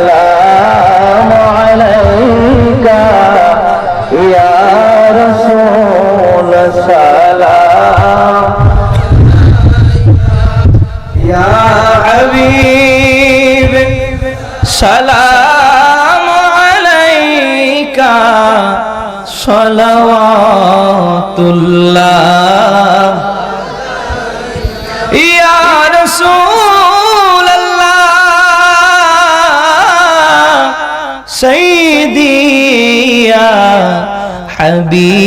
سلام عليك يا رسول سلام يا حبيب سلام عليك صلوات الله يا رسول দিয়া হাবিবাল্লাহ।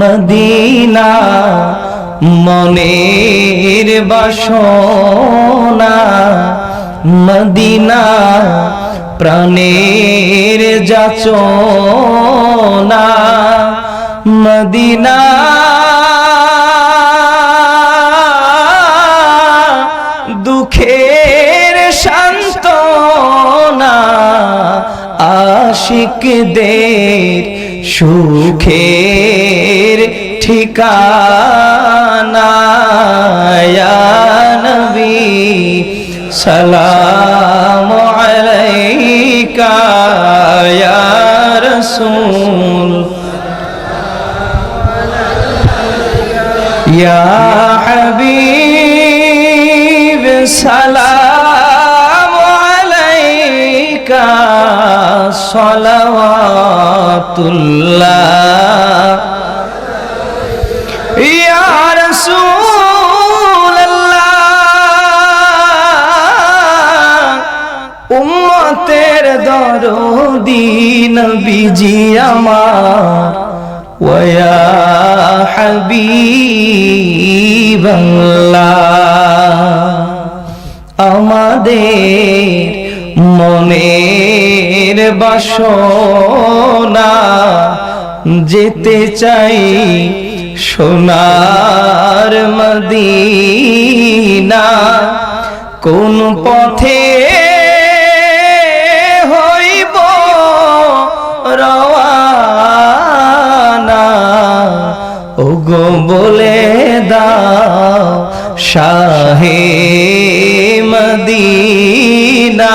মদিনা মনের বাসনা মদিনা প্রাণের যাচনা মদিনা আশিকদের সুখের ঠিকানা নবী সালাম আলাইকা ইয়া রাসূল। ইয়া হাবিব সালাম সালাওয়াতুল্লাহ। ইয়া রাসূলুল্লাহ। উম্মতের দরদি নবীজি আমার। ওয়া হাবিবাল্লাহ। আমাদের মনের বাসনা যেতে চাই সোনার মদিনা। কোন পথে হইব রওয়ানা? ওগো বলে দাও, শাহে মদিনা।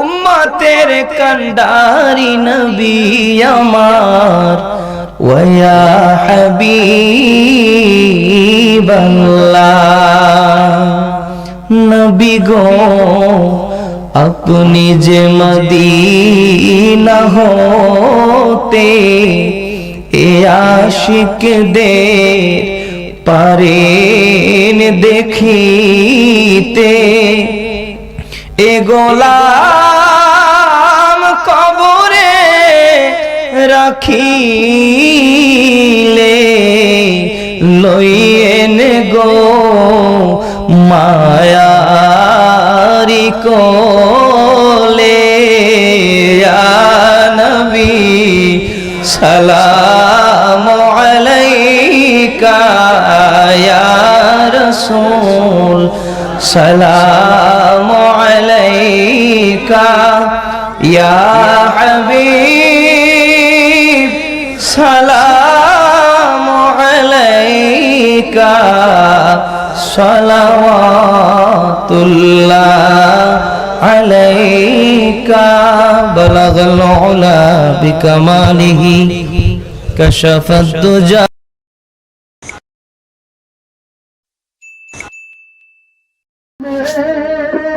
উম্মতের কান্ডারি নবী আমার। ওয়া হাবিবাল্লাহ, নবী গো, আপনি যে মদিনা হতে এ আশিক দে পারেন দেখিতে। এ গোলাম কবরে রাখিলে লইয়েন গো মায়ারি কোলে। নবী সালাম السلام عليك يا حبيب. سلام عليك. صلوات الله عليك. بلغ العلا بكماله كشف الدجى.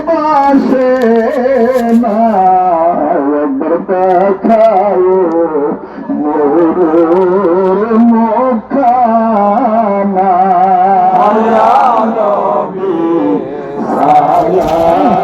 মাসে না দেখায় মোর মুখানা নবী সালাম